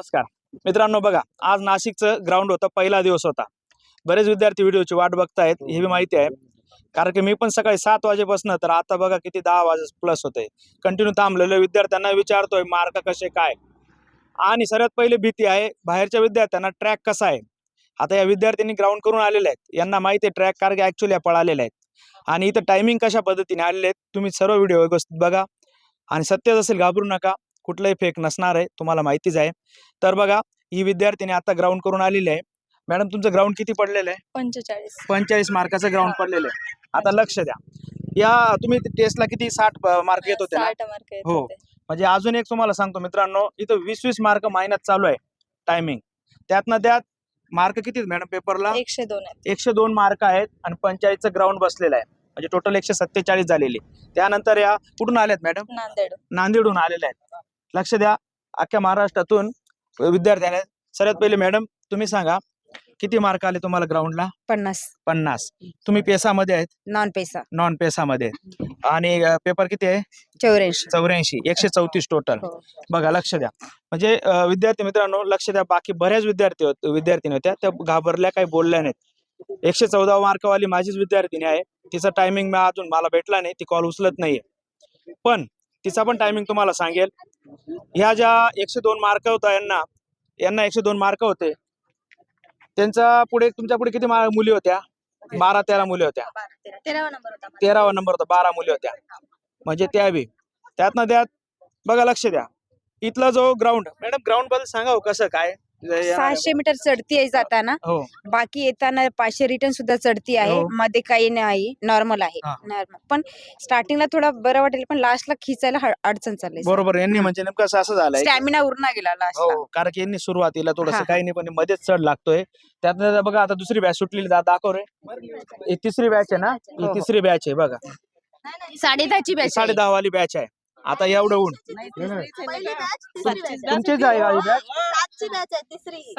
नमस्कार. मित्रांनो बघा आज नाशिकचं ग्राउंड होतं पहिला दिवस होता. बरेच विद्यार्थी व्हिडिओची वाट बघतायत हे बी माहिती आहे. कारण की मी पण सकाळी सात वाजेपासून तर आता बघा किती दहा वाजे प्लस होते कंटिन्यू थांबलेलो विद्यार्थ्यांना विचारतोय मार्क कसे काय? आणि सर्वात पहिले भीती आहे बाहेरच्या विद्यार्थ्यांना ट्रॅक कसा आहे? आता या विद्यार्थ्यांनी ग्राउंड करून आलेले आहेत. यांना माहिती आहे ट्रॅक कारण की ऍक्च्युली पळालेले आहेत. आणि इथं टायमिंग कशा पद्धतीने आलेले आहेत तुम्ही सर्व व्हिडिओ व्यवस्थित बघा. आणि सत्यच असेल घाबरू नका. कुठलंही फेक नसणार आहे तुम्हाला माहितीच आहे. तर बघा ही विद्यार्थिनी आता ग्राउंड करून आलेली आहे. मॅडम तुमचं ग्राउंड किती पडलेलं आहे? पंचेचाळीस. पंचेचाळीस मार्काचं ग्राउंड पडलेलं आहे. आता लक्ष द्या. या तुम्ही टेस्टला किती साठ मार्क येत होते ना? साठ मार्क येत हो. होते. म्हणजे अजून एक तुम्हाला सांगतो मित्रांनो इथं वीस वीस मार्क महिन्यात चालू आहे टायमिंग त्यातनं त्यात मार्क किती आहेत मॅडम पेपरला एकशे दोन आहेत. एकशे दोन मार्क आहेत आणि पंचायतचं ग्राउंड बसलेलं आहे. म्हणजे टोटल एकशे सत्तेचाळीस झालेली त्यानंतर या कुठून आल्यात मॅडम? नांदेड नांदेडहून आलेले आहेत. लक्ष द्या. अख्ख्या महाराष्ट्रातून विद्यार्थ्याने सर्वात पहिले मॅडम तुम्ही सांगा किती मार्क आले तुम्हाला ग्राउंडला पन्नास. पन्नास. तुम्ही पेसामध्ये आहेत? नॉन पैसा नॉन पेसामध्ये. आणि पेपर किती आहे? चौऱ्याऐंशी. चौऱ्याऐंशी. एकशे चौतीस टोटल हो. बघा लक्ष द्या. म्हणजे अं, विद्यार्थी मित्रांनो लक्ष द्या. बाकी बऱ्याच विद्यार्थी होत विद्यार्थिनी होत्या. त्या घाबरल्या काही बोलल्या नाहीत. एकशे चौदा मार्कवाली माझीच विद्यार्थिनी आहे. तिचा टायमिंग मी अजून मला भेटला नाही. ती कॉल उचलत नाहीये. पण तिचा पण टायमिंग तुम्हाला सांगेल. ह्या ज्या एकशे दोन मार्क होता यांना यांना एकशे दोन मार्क होते. त्यांचा पुढे तुमच्यापुढे किती मुली होत्या? बारा तेरा मुली होत्या. तेरावा नंबर होता. बारा मुली होत्या. म्हणजे त्या बी. त्यातनं त्यात बघा लक्ष द्या. इथला जो ग्राउंड मॅडम ग्राउंडबद्दल सांगा हो कसं काय? सहाशे मीटर चढती आहे जाताना. हो. बाकी येताना पाचशे रिटर्न सुद्धा चढती आहे. हो. मध्ये काही नाही. नॉर्मल आहे. हा. नॉर्मल. पण स्टार्टिंगला थोडा बरं वाटेल पण लास्टला खिचायला ह- अडचण चालली. बरोबर. यांनी म्हणजे नेमकं असं असं झालंय स्टॅमिना उरणा गेला लास्टला हो कारण की यांनी सुरुवातीला थोडस हा. काही नाही पण मध्येच चढ लागतोय. त्यातनं बघा आता दुसरी बॅच सुटलेली दा- दाखव रे. ही तिसरी बॅच आहे ना? ही हो. तिसरी बॅच आहे बघा. साडे दहाची बॅच साडे दहा वाली बॅच आहे. आता एवढं ऊन. तुमचीच आहे. का ही?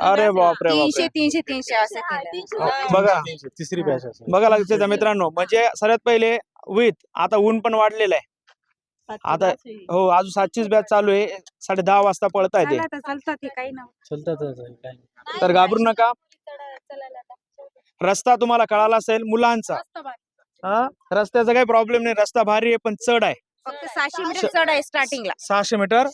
अरे बापरे तीनशे बापरे. तीनशे तीनशे असं केलं. हो, बघा. तिसरी बॅच असेल. बघा लागते मित्रांनो म्हणजे सर्वात पहिले विथ आता ऊन पण वाढलेलं आहे. आता हो अजून सातचीच बॅच चालू आहे. साडे दहा वाजता पळताय ते चालतात हे काही नाही. चलतात काय तर घाबरू नका. रस्ता तुम्हाला कळाला असेल मुलांचा. हा? रस्त्याचा काही प्रॉब्लेम नाही रस्ता भारी आहे पण चढ आहे. फक्त सहाशे मीटर चढ आहे स्टार्टिंगला सहाशे मीटर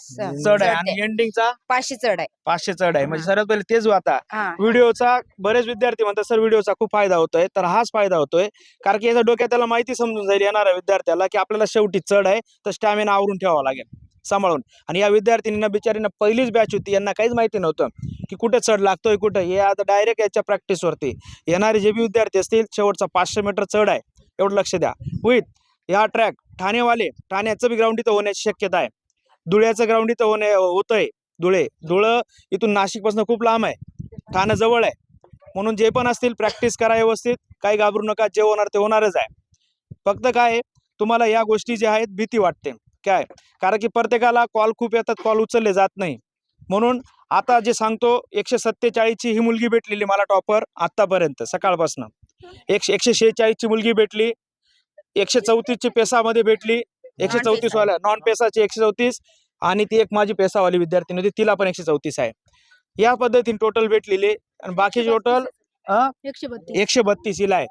चढ आहे आणि एंडिंगचा पाचशे चढ आहे पाचशे चढ आहे म्हणजे सर्वात पहिले तेच आता हा. व्हिडिओचा बरेच विद्यार्थी म्हणतात सर व्हिडिओचा खूप फायदा होतोय. तर हाच फायदा होतोय. कारण की याच्या डोक्यात त्याला माहिती समजून जाईल येणाऱ्या विद्यार्थ्याला की आपल्याला शेवटी चढ आहे तर स्टॅमिना आवरून ठेवावा लागेल सांभाळून. आणि या विद्यार्थिनींना बिचारींना पहिलीच बॅच होती यांना काहीच माहिती नव्हतं की कुठे चढ लागतोय कुठं. हे आता डायरेक्ट याच्या प्रॅक्टिसवरती येणारे जे बी विद्यार्थी असतील शेवटचा पाचशे मीटर चढ आहे. एवढं लक्ष द्या. विथ या ट्रॅक ठाणेवाले ठाण्याचं बी ग्राउंड इथं होण्याची शक्यता आहे. धुळ्याचं ग्राउंड इथं होणे होतंय. धुळे धुळं इथून नाशिकपासून खूप लांब आहे. ठाणं जवळ आहे. म्हणून जे पण असतील प्रॅक्टिस करा व्यवस्थित. काही घाबरू नका जे होणार ते होणारच आहे. फक्त काय तुम्हाला या गोष्टी ज्या आहेत भीती वाटते. काय? कारण की प्रत्येकाला कॉल खूप येतात कॉल उचलले जात नाही. म्हणून आता जे सांगतो एकशे सत्तेचाळीसची ही मुलगी भेटलेली मला टॉपर आत्तापर्यंत सकाळपासून. एकशे एकशे शेहेचाळीसची मुलगी भेटली एकशे चौतीसची पेसामध्ये भेटली. एकशे. चौतीस वाल्या नॉन पेसाची एकशे चौतीस आणि ती एक माझी पेसावाली विद्यार्थिनी होती. तिला पण एकशे चौतीस आहे. या पद्धतीने टोटल भेटलेली आणि बाकी टोटल एकशे बत्तीस. हिला आहे.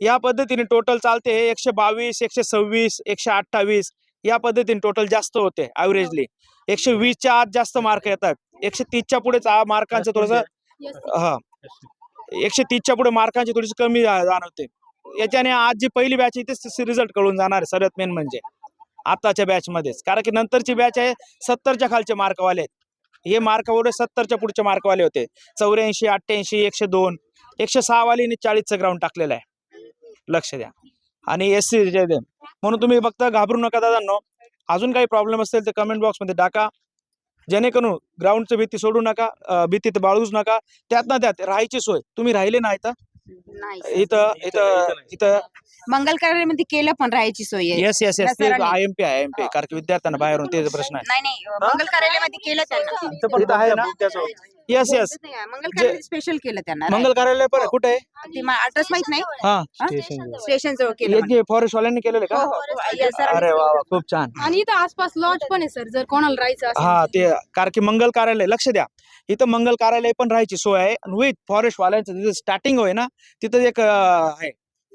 या पद्धतीने टोटल चालते एकशे बावीस एकशे सव्वीस एकशे अठ्ठावीस या पद्धतीने टोटल जास्त होते ॲव्हरेजली एकशे वीसच्या आत जास्त मार्क येतात. एकशे तीसच्या पुढे मार्कांचं थोडस हा. एकशे तीसच्या पुढे मार्कांची थोडीशी कमी जाणवते. याच्याने आज जी पहिली बॅच आहे तेच रिझल्ट कळून जाणार आहे सर्वात मेन म्हणजे. आताच्या बॅच मध्येच. कारण की नंतरची बॅच आहे सत्तरच्या खालचे मार्कवाले आहेत. हे मार्कावर सत्तरच्या पुढचे मार्कवाले होते. चौऱ्याऐंशी अठ्ठ्याऐंशी एकशे दोन एकशे सहा वालीने चाळीसचं ग्राउंड टाकलेलं आहे. लक्ष द्या. आणि एस सी म्हणून तुम्ही फक्त घाबरू नका दादांनो. अजून काही प्रॉब्लेम असेल तर कमेंट बॉक्समध्ये टाका. जेणेकरून ग्राउंडचं भीती सोडू नका भीतीत बाळूच नका. त्यात नका त्यातनं त्यात राहायची सोय. तुम्ही राहिले नाही तर नाही इथं इथं इथं मंगल कार्यालयामध्ये केलं पण राहायची सोय. आहे येस येस येस ते. I M P I M P कारण की विद्यार्थ्यांना बाहेरून ते प्रश्न आहे. नाही नाही. मंगल कार्यालयामध्ये केलं त्यांना. इथं आहे ना येस येस मंगल कार्यालय स्पेशल केलं त्यांना मंगल कार्यालय पण आहे. कुठे आहे? ती माहीत नाही? हा. स्टेशन जवळ. केलं म्हणे. हे फॉरेस्ट वाल्यांनी केलेलं हो, का? हो. अरे वा वा, खूप छान. आणि इथं आसपास लॉज पण आहे सर जर कोणाला राहायचं असेल हा ते कारण की मंगल कार्यालय लक्ष द्या. इथं मंगल कार्यालय पण राहायची सोय आहे. विथ फॉरेस्ट वाल्यांचं तिथं स्टार्टिंग होय ना तिथं एक आहे.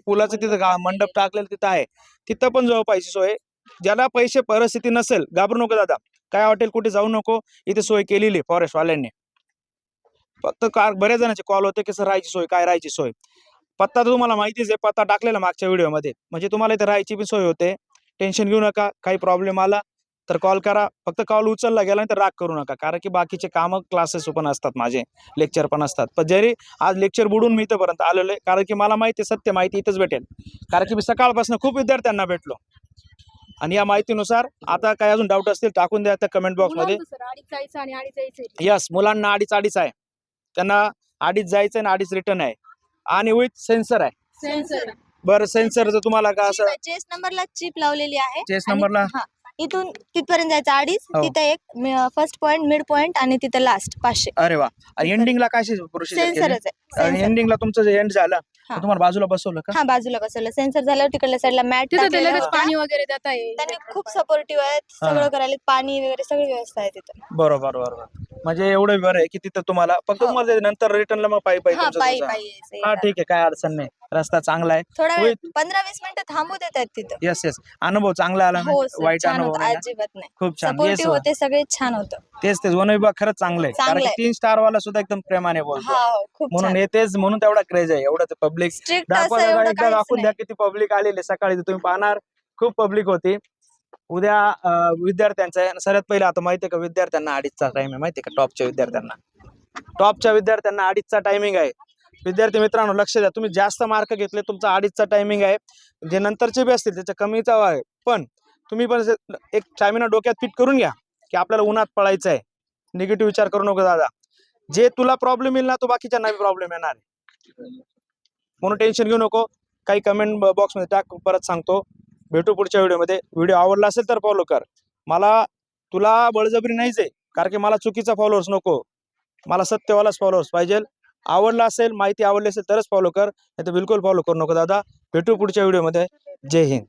पुलाचं तिथं मंडप टाकलेलं तिथं आहे. तिथं पण जवळ पाहिजे सोय. ज्याला पैसे परिस्थिती नसेल घाबरू नको दादा. काय हॉटेल कुठे जाऊ नको इथे सोय केलेली फॉरेस्ट वाल्यांनी फक्त कार बऱ्याच जणांचे कॉल होते की सर राहायची सोय काय राहायची सोय? पत्ता तर तुम्हाला माहितीच आहे पत्ता टाकलेला मागच्या व्हिडिओमध्ये. म्हणजे तुम्हाला इथे राहायची पण सोय होते. टेन्शन घेऊ नका काही प्रॉब्लेम आला तर कॉल करा. फक्त कॉल उचलला गेला नाही तर राग करू नका. कारण की बाकीचे कामं क्लासेस पण असतात माझे. लेक्चर पण असतात. पण जरी आज लेक्चर बुडून मी इथंपर्यंत आलेलो आहे. कारण की मला माहिती आहे सत्य माहिती इथंच भेटेल. कारण की मी सकाळपासून खूप विद्यार्थ्यांना भेटलो. आणि या माहितीनुसार आता काय अजून डाऊट असतील टाकून द्या त्या कमेंट बॉक्समध्ये यस मुलांना अडीच अडीच आहे. त्यांना अडीच जायचं आणि अडीच रिटर्न आहे. आणि विथ सेन्सर आहे. सेन्सर बरं सेन्सरचं तुम्हाला का असं चेस नंबरला चिप लावलेली आहे. चेस नंबरला. इथून तिथपर्यंत जायचं. अडीच हो. तिथं एक फर्स्ट पॉइंट मिड पॉइंट आणि तिथं लास्ट पाचशे. अरे वा. आणि एंडिंगला काय प्रोसिजर सेन्सरच आहे. आणि सेन्सर एंडिंगला तुमचं जे एंड झालं हा. तुम्हाला बाजूला बसवलं का? हा बाजूला बसवलं. सेन्सर झाल्यावर तिकडल्या साईडला मॅट तिथं ते लगेच पाणी वगैरे देता येईल. त्यांनी खूप सपोर्टिव्ह आहेत. हा. सगळं करायला पाणी वगैरे सगळी व्यवस्था आहे तिथं. बरोबर बरोबर. म्हणजे एवढं बरं आहे की तिथं तुम्हाला फक्त हो. तुम्हाला नंतर रिटर्नला मग पायी पायी हा तुमचं पायी तुमचं- पायी यायचं हा येतात. ठीक आहे काय अडचण नाही. रस्ता चांगला आहे. थोडा वेळ होईल. पंधरा वीस मिनिटं थांबू देतात तिथं. येस येस अनुभव चांगला आला हो sir, वाईट छान अनुभव होतं. नाही ना? अजिबात नाही. खूप छान. येस सपोर्टिव्ह होते सगळे छान होतं. तेच तेच. वन विभाग खरंच चांगलं आहे. कारण चांगलं की आहे. तीन स्टार वाला सुद्धा एकदम प्रेमाने बोलतो. हा हो, खूप म्हणून छान. येतेच म्हणून तेवढा क्रेज आहे. एवढं पब्लिक स्ट्रिक्ट दाखवा असं दादा, एवढं एकदा काहीच दाखवून द्या नाही. किती पब्लिक आलेले. सकाळी तुम्ही पाहणार. खूप पब्लिक होती. उद्या विद्यार्थ्यांचा आहे. सर्वात पहिलं आता माहिती आहे का विद्यार्थ्यांना अडीचचा टाइम आहे माहिती आहे का टॉपच्या विद्यार्थ्यांना. टॉपच्या विद्यार्थ्यांना अडीचचा टायमिंग आहे. विद्यार्थी मित्रांनो लक्ष द्या. तुम्ही जास्त मार्क घेतले तुमचा अडीचचा टायमिंग आहे. जे नंतरचे बी असतील त्याच्या कमीचा आहे. पण तुम्ही पण एक स्टॅमिना डोक्यात फिट करून घ्या की आपल्याला उन्हात पळायचं आहे. निगेटिव्ह विचार करू नको दादा. जे तुला प्रॉब्लेम येईल ना तो बाकीच्यांना प्रॉब्लेम येणार म्हणून टेन्शन घेऊ नको. काही कमेंट बॉक्समध्ये टाक परत सांगतो. भेटू पुढच्या व्हिडिओमध्ये. व्हिडिओ आवडला असेल तर फॉलो कर. मला तुला बळजबरी नाहीच आहे कारण की मला चुकीचा फॉलोअर्स नको. मला सत्यवालाच फॉलोअर्स पाहिजे आवडला असेल माहिती आवडली असेल तरच फॉलो कर. नाही तर बिलकुल फॉलो करू नको दादा. भेटू पुढच्या व्हिडिओमध्ये. जय हिंद.